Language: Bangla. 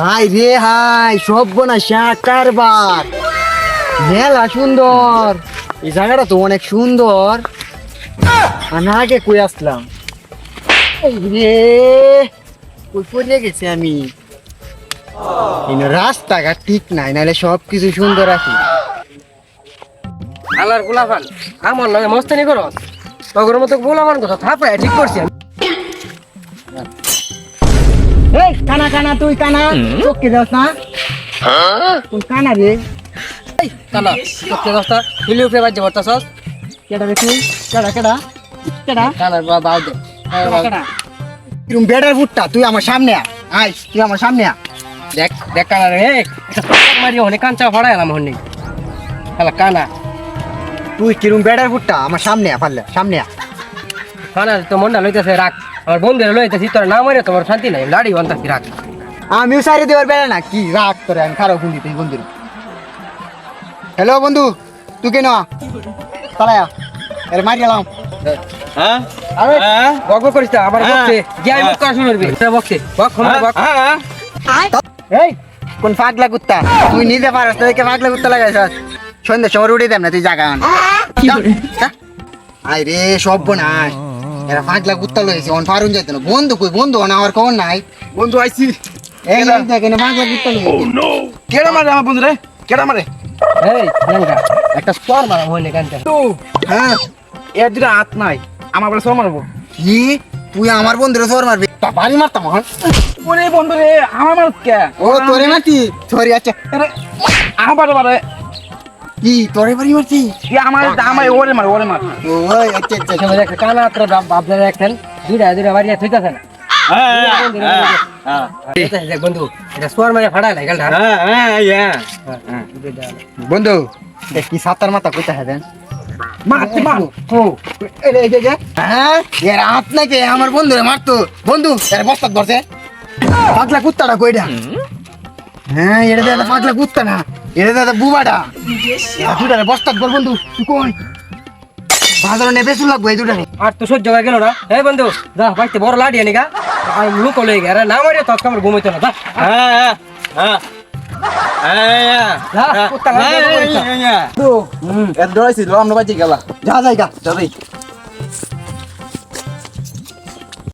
হাই রে হাই সব না কারবার মেলা সুন্দর। এই জায়গাটা তো অনেক সুন্দর। আমি আগে কই আসলাম? রে, কই পড়ে গেছি আমি? রাস্তাঘাট ঠিক নাই, নাহলে সব কিছু সুন্দর আছে। আলার গোলাপান, আমার লগে মস্তানি করো তগর মতো গোলাপান কথা থাপায় ঠিক করছি এই কানা কানা তুই কানা। চোখকে যাস না। কোন কানা রে। এই কানা তোকে দস্তা হিলি উপরে বাজে বর্তাছস কেডা রে তুই? কেডা কেডা? কেডা? কানার বা বাউ দে। কেডা কিরম বেডার ফুটটা তুই আমার সামনে আয়। তুই আমার সামনে দেখ দেখ কানা রে মারি অনেক কাঞ্চা ফড়াই এলাম হন্নি। খালা কানা। তুই কিরম বেডার ফুটটা আমার সামনে পারলে। সামনে আয়। কানা তো মনটা লইতেছে রাখ। আমার বন্ধুরা লইতেছি তোর না মারে তোমার শান্তি নাই লাড়ি বান্তাছি রাখ। আমিও সারি দেওয়ার বেড়া না কি রাগ করে আমি খারাপ ফোন দিতে বন্ধুর। হ্যালো বন্ধু তুই কেন? আরে মার গেলাম। হ্যাঁ? আরে হ্যাঁ? বক বক করিস না আবার হ্যাঁ। বকছে। গিয়ে মুখ করা শুরু করবি এটা বকছে। বক ক্ষমা বক। হ্যাঁ। এই কোন পাগলা কুত্তা? তুই নিজে পারস তোকে পাগলা কুত্তা লাগাইছ। সন্ধ্যে সময় উঠে দেব না তুই জাগা আন। আই রে সব নাই এরা পাগলা কুত্তা লইছে অন পারুন যাইতো না। বন্ধু কই? বন্ধু না আমার খবর নাই? বন্ধু আইছি। এই দেখেন কুত্তা লইছে কেডা মারে আমার বন্ধু রে কেডা মারে? এই একটা স্পর মারা হইনি কানটা তো হ্যাঁ? এর দুটা হাত নাই। আমার বলে সর মারবো। কি? তুই আমার বন্ধুরে সর মারবি? তা বাড়ি মারতাম এখন। ওরে বন্ধু রে আমার মার কে? ও তোরে মারতি? সরি আচ্ছা। আরে আমার মারে। কি তোরে বাড়ি মারছি? কি আমার আমার ওরে মার ওরে মার। ওই আচ্ছা আচ্ছা সময় একটা কানা আত্রা বাপদার রাখছেন দুইটা দুইটা বাড়ি থইতাছে না। বন্ধু গালটা। বন্ধু দেখ কি সাতার মাথা হ্যাঁ? হাত নাকি আমার বন্ধুরে মারতো। বন্ধু এর বস্তাত ধরছে। পাগলা কুত্তাটা কইডা? হ্যাঁ এটা দাদা পাগলা কুত্তা না। এটা দাদা বুবাটা। দুটারে বস্তাত ধর বন্ধু তুই কই? বাজারে নেবে শুন লাগবো এই দুটারে। আর তো সহ্য হয়ে গেল না। এই বন্ধু যা বাইতে বড় লাড়ি আনি গা। আর লুক লই গে আরে না মারে তো আমার ঘুমাইতো না। যা। যা কুত্তা লাগে তো এত দৌড়াইছিল আমরা বাজি গেলা। যা যাই গা যাবি